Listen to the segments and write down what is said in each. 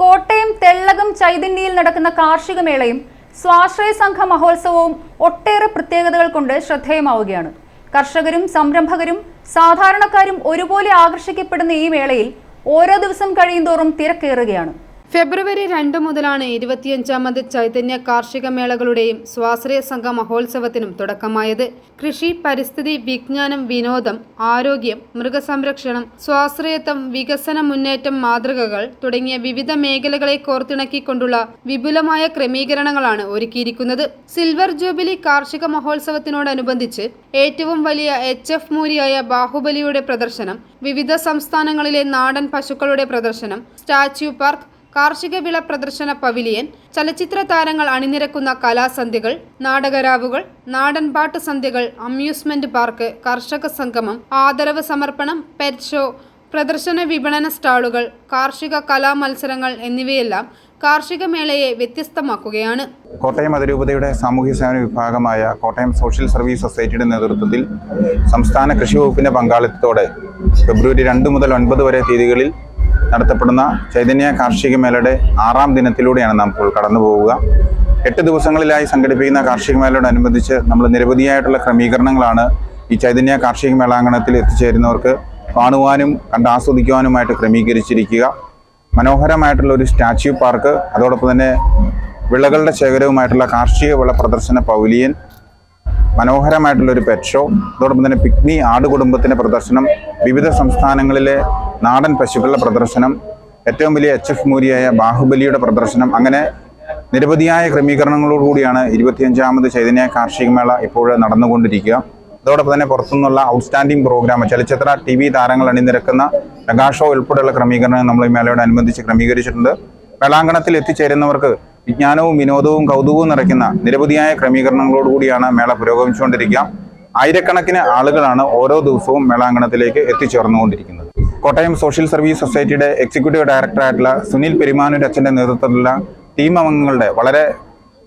കോട്ടയം തെള്ളകം ചൈതന്യയിൽ നടക്കുന്ന കാർഷിക മേളയും സ്വാശ്രയ സംഘ മഹോത്സവവും ഒട്ടേറെ പ്രത്യേകതകൾ കൊണ്ട് ശ്രദ്ധേയമാവുകയാണ്. കർഷകരും സംരംഭകരും സാധാരണക്കാരും ഒരുപോലെ ആകർഷിക്കപ്പെടുന്ന ഈ മേളയിൽ ഓരോ ദിവസം കഴിയുന്തോറും തിരക്കേറുകയാണ്. ഫെബ്രുവരി രണ്ട് മുതലാണ് ഇരുപത്തിയഞ്ചാമത് ചൈതന്യ കാർഷിക മേളകളുടെയും സ്വാശ്രയ സംഘ മഹോത്സവത്തിനും തുടക്കമായത്. കൃഷി പരിസ്ഥിതി വിജ്ഞാനം വിനോദം ആരോഗ്യം മൃഗസംരക്ഷണം സ്വാശ്രയത്വം വികസന മുന്നേറ്റം മാതൃകകൾ തുടങ്ങിയ വിവിധ മേഖലകളെ കോർത്തിണക്കിക്കൊണ്ടുള്ള വിപുലമായ ക്രമീകരണങ്ങളാണ് ഒരുക്കിയിരിക്കുന്നത്. സിൽവർ ജൂബിലി കാർഷിക മഹോത്സവത്തിനോടനുബന്ധിച്ച് ഏറ്റവും വലിയ എച്ച് എഫ് മൂരിയായ ബാഹുബലിയുടെ പ്രദർശനം വിവിധ സംസ്ഥാനങ്ങളിലെ നാടൻ പശുക്കളുടെ പ്രദർശനം സ്റ്റാച്യു പാർക്ക് കാർഷിക വിള പ്രദർശന പവിലിയൻ ചലച്ചിത്ര താരങ്ങൾ അണിനിരക്കുന്ന കലാസന്ധ്യകൾ നാടകരാവുകൾ നാടൻപാട്ട് സന്ധ്യകൾ അമ്യൂസ്മെന്റ് പാർക്ക് കർഷക സംഗമം ആദരവ് സമർപ്പണം പെറ്റ് ഷോ പ്രദർശന വിപണന സ്റ്റാളുകൾ കാർഷിക കലാമത്സരങ്ങൾ എന്നിവയെല്ലാം കാർഷിക മേളയെ വ്യത്യസ്തമാക്കുകയാണ്. കോട്ടയം അതിരൂപതയുടെ സാമൂഹ്യ സേവന വിഭാഗമായ കോട്ടയം സോഷ്യൽ സർവീസ് സൊസൈറ്റിയുടെ നേതൃത്വത്തിൽ സംസ്ഥാന കൃഷി വകുപ്പിന്റെ പങ്കാളിത്തത്തോടെ ഫെബ്രുവരി രണ്ട് മുതൽ ഒൻപത് വരെ തീയതികളിൽ നടത്തപ്പെടുന്ന ചൈതന്യ കാർഷിക മേളയുടെ ആറാം ദിനത്തിലൂടെയാണ് നാം ഇപ്പോൾ കടന്നു പോവുക. എട്ട് ദിവസങ്ങളിലായി സംഘടിപ്പിക്കുന്ന കാർഷിക മേളയോടനുബന്ധിച്ച് നമ്മൾ നിരവധിയായിട്ടുള്ള ക്രമീകരണങ്ങളാണ് ഈ ചൈതന്യ കാർഷിക മേളാങ്കണത്തിൽ എത്തിച്ചേരുന്നവർക്ക് കാണുവാനും കണ്ട് ആസ്വദിക്കുവാനുമായിട്ട് ക്രമീകരിച്ചിരിക്കുക. മനോഹരമായിട്ടുള്ള ഒരു സ്റ്റാച്യു പാർക്ക് അതോടൊപ്പം തന്നെ വിളകളുടെ ശേഖരവുമായിട്ടുള്ള കാർഷിക വിള പ്രദർശന പൗലിയൻ മനോഹരമായിട്ടുള്ള ഒരു പെറ്റ് ഷോ അതോടൊപ്പം തന്നെ പിക്നി ആട് കുടുംബത്തിന്റെ പ്രദർശനം വിവിധ സംസ്ഥാനങ്ങളിലെ നാടൻ പശുക്കളുടെ പ്രദർശനം ഏറ്റവും വലിയ എച്ച് എഫ് മൂരിയായ ബാഹുബലിയുടെ പ്രദർശനം അങ്ങനെ നിരവധിയായ ക്രമീകരണങ്ങളോടുകൂടിയാണ് ഇരുപത്തിയഞ്ചാമത് ചൈതന്യ കാർഷിക മേള ഇപ്പോൾ നടന്നുകൊണ്ടിരിക്കുക. അതോടൊപ്പം തന്നെ പുറത്തുനിന്നുള്ള ഔട്ട്സ്റ്റാൻഡിംഗ് പ്രോഗ്രാം ചലച്ചിത്ര ടി വി താരങ്ങൾ അണിനിരക്കുന്ന പ്രകാശോ ഉൾപ്പെടെയുള്ള ക്രമീകരണം നമ്മൾ ഈ മേളയോടനുബന്ധിച്ച് ക്രമീകരിച്ചിട്ടുണ്ട്. മേളാങ്കണത്തിൽ എത്തിച്ചേരുന്നവർക്ക് വിജ്ഞാനവും വിനോദവും കൗതുകവും നിറയ്ക്കുന്ന നിരവധിയായ ക്രമീകരണങ്ങളോടുകൂടിയാണ് മേള പുരോഗമിച്ചുകൊണ്ടിരിക്കുക. ആയിരക്കണക്കിന് ആളുകളാണ് ഓരോ ദിവസവും മേളാങ്കണത്തിലേക്ക് എത്തിച്ചേർന്നുകൊണ്ടിരിക്കുന്നത്. കോട്ടയം സോഷ്യൽ സർവീസ് സൊസൈറ്റിയുടെ എക്സിക്യൂട്ടീവ് ഡയറക്ടറായിട്ടുള്ള സുനിൽ പെരുമാനൂർ അച്ഛന്റെ നേതൃത്വത്തിലുള്ള ടീം അംഗങ്ങളുടെ വളരെ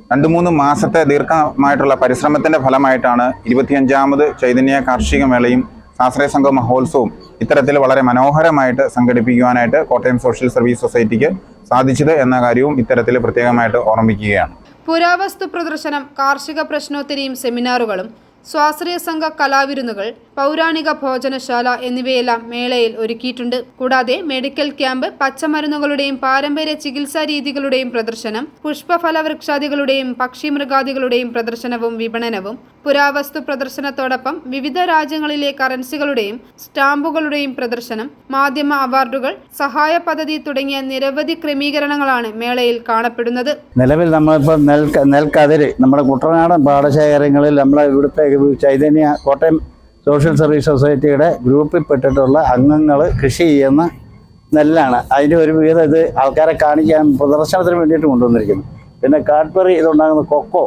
രണ്ട് മൂന്ന് മാസത്തെ ദീർഘമായിട്ടുള്ള പരിശ്രമത്തിന്റെ ഫലമായിട്ടാണ് ഇരുപത്തിയഞ്ചാമത് ചൈതന്യ കാർഷിക മേളയും ശാസ്ത്രീയ സംഘ മഹോത്സവവും ഇത്തരത്തിൽ വളരെ മനോഹരമായിട്ട് സംഘടിപ്പിക്കുവാനായിട്ട് കോട്ടയം സോഷ്യൽ സർവീസ് സൊസൈറ്റിക്ക് സാധിച്ചത് എന്ന കാര്യവും ഇത്തരത്തിൽ പ്രത്യേകമായിട്ട് ഓർമ്മിക്കുകയാണ് പുരാവസ്തു പ്രദർശനം കാർഷിക പ്രശ്നോത്തരിയും സെമിനാറുകളും സ്വാശ്രയ സംഘ കലാവിരുന്നുകൾ പൗരാണിക ഭോജനശാല എന്നിവയെല്ലാം മേളയിൽ ഒരുക്കിയിട്ടുണ്ട്. കൂടാതെ മെഡിക്കൽ ക്യാമ്പ് പച്ചമരുന്നുകളുടെയും പാരമ്പര്യ ചികിത്സാ രീതികളുടെയും പ്രദർശനം പുഷ്പഫലവൃക്ഷാദികളുടെയും പക്ഷിമൃഗാദികളുടെയും പ്രദർശനവും വിപണനവും പുരാവസ്തു പ്രദർശനത്തോടൊപ്പം വിവിധ രാജ്യങ്ങളിലെ കറൻസികളുടെയും സ്റ്റാമ്പുകളുടെയും പ്രദർശനം മാധ്യമ അവാർഡുകൾ സഹായ പദ്ധതി തുടങ്ങിയ നിരവധി ക്രമീകരണങ്ങളാണ് മേളയിൽ കാണപ്പെടുന്നത്. നിലവിൽ നമ്മളിപ്പോൾ നെൽ നെൽക്കതിര് നമ്മുടെ കുട്ടനാടൻ പാടശേഖരങ്ങളിൽ നമ്മളെ ഇവിടുത്തെ ചൈതന്യ കോട്ടയം സോഷ്യൽ സർവീസ് സൊസൈറ്റിയുടെ ഗ്രൂപ്പിൽപ്പെട്ടിട്ടുള്ള അംഗങ്ങൾ കൃഷി ചെയ്യുന്ന നെല്ലാണ്. അതിന്റെ ഒരു വിധം ഇത് ആൾക്കാരെ കാണിക്കാൻ പ്രദർശനത്തിന് വേണ്ടിയിട്ട് കൊണ്ടുവന്നിരിക്കുന്നു. പിന്നെ കാട്ട്പറി ഇതുണ്ടാകുന്ന കൊക്കോ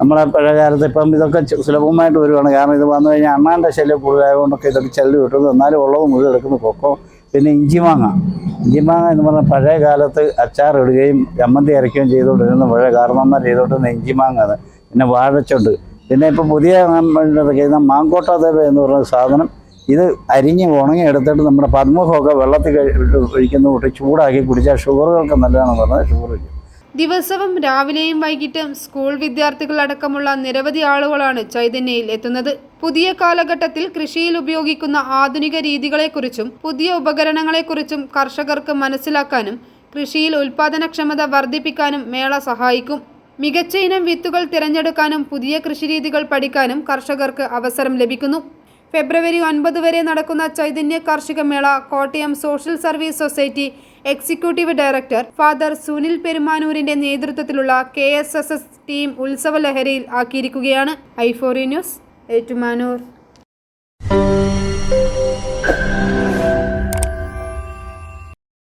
നമ്മളെ പഴയകാലത്ത് ഇപ്പം ഇതൊക്കെ സുലഭമായിട്ട് വരുവാണ്. കാരണം ഇത് വന്നു കഴിഞ്ഞാൽ അണ്ണാന്റെ ശല്യം കൂടുതലായതുകൊണ്ടൊക്കെ ഇതൊക്കെ ചെല്ലു കിട്ടുന്നു എന്നാലും ഉള്ളത് മുഴുവൻ എടുക്കുന്ന കൊക്കോ പിന്നെ ഇഞ്ചിമാങ്ങ ഇഞ്ചിമാങ്ങ എന്ന് പറഞ്ഞാൽ പഴയ കാലത്ത് അച്ചാറിടുകയും ചമ്മന്തി അരയ്ക്കുകയും ചെയ്തുകൊണ്ടിരുന്ന പഴയ കാരണന്മാർ ചെയ്തുകൊണ്ടിരുന്ന ഇഞ്ചിമാങ്ങ അത് പിന്നെ വാഴച്ചുണ്ട്. പിന്നെ ഇപ്പം പുതിയ ഇറക്കിയിരുന്ന മാങ്കോട്ടാദേവ എന്ന് പറയുന്ന സാധനം ഇത് അരിഞ്ഞ് ഉണങ്ങി എടുത്തിട്ട് നമ്മുടെ പത്മുഖമൊക്കെ വെള്ളത്തിൽ ഒഴിക്കുന്ന കൂട്ടി ചൂടാക്കി കുടിച്ചാൽ ഷുഗറുകൾക്ക് നല്ലതാണെന്ന് പറഞ്ഞാൽ ഷുഗർ വയ്ക്കും ദിവസവും രാവിലെയും വൈകിട്ടും സ്കൂൾ വിദ്യാർത്ഥികളടക്കമുള്ള നിരവധി ആളുകളാണ് ചൈതന്യയിൽ എത്തുന്നത്. പുതിയ കാലഘട്ടത്തിൽ കൃഷിയിൽ ഉപയോഗിക്കുന്ന ആധുനിക രീതികളെക്കുറിച്ചും പുതിയ ഉപകരണങ്ങളെക്കുറിച്ചും കർഷകർക്ക് മനസ്സിലാക്കാനും കൃഷിയിൽ ഉൽപാദനക്ഷമത വർദ്ധിപ്പിക്കാനും മേള സഹായിക്കും. മികച്ച ഇനം വിത്തുകൾ തിരഞ്ഞെടുക്കാനും പുതിയ കൃഷിരീതികൾ പഠിക്കാനും കർഷകർക്ക് അവസരം ലഭിക്കുന്നു. ഫെബ്രുവരി ഒൻപത് വരെ നടക്കുന്ന ചൈതന്യ കാർഷിക മേള Kottayam social service society executive director father Sunil പെരുമാനൂരിന്റെ നേതൃത്വത്തിലുള്ള കെ ടീം ഉത്സവ ലഹരിയിൽ ആക്കിയിരിക്കുകയാണ്. ഐഫോറി ന്യൂസ് ഏറ്റുമാനൂർ.